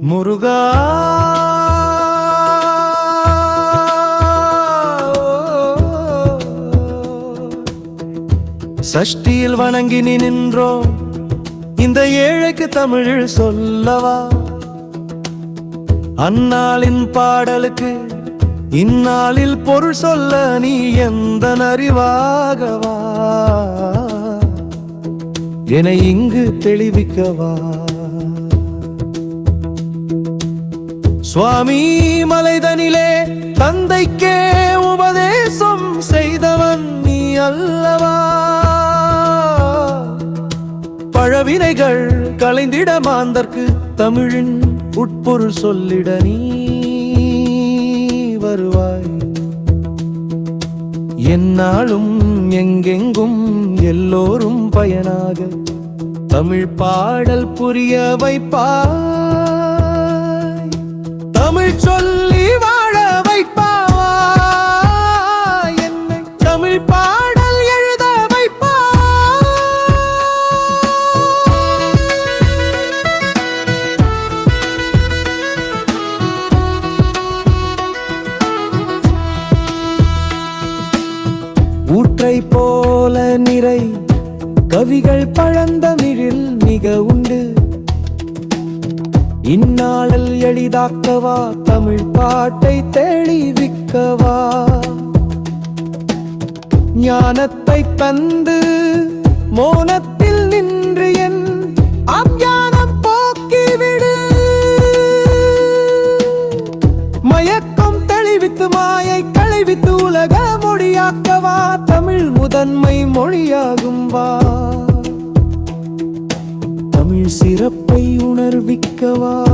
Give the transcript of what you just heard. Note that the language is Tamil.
முருகா சஷ்டியில் வணங்கி நீ நின்றோம். இந்த ஏழைக்கு தமிழ் சொல்லவா? அந்நாளின் பாடலுக்கு இந்நாளில் பொருள் சொல்ல நீ எந்த அறிவாகவா என்னை இங்கு தெளிவிக்கவா? சுவாமி மலைதனிலே தந்தைக்கே உபதேசம் செய்தவன் நீ அல்லவா? பழவினைகள் கலைந்திட மாந்தற்கு தமிழின் உட்பொருள் சொல்லிட நீ வருவாய். என்னாலும் எங்கெங்கும் எல்லோரும் பயனாக தமிழ் பாடல் புரிய வைப்பா தமிழ் சொல்லி வாழ வைப்பாய். என்னை தமிழ் பாடல் எழுத வைப்பா ஊற்றை போல நிறை கவிகள் பழந்தமிழில் மிக உண்டு. இந்நாளில் எளிதாக்கவா? தமிழ் பாட்டை தெளிவிக்கவா? ஞானத்தை தந்து மோனத்தில் நின்று என் அஞ்ஞானம் போக்கிவிடு. மயக்கம் தெளிவித்து மாயை உலக மொழியாக்கவா? தமிழ் முதன்மை மொழியாகும் வா. தமிழ் சிறப்பை உணர்விக்கவா?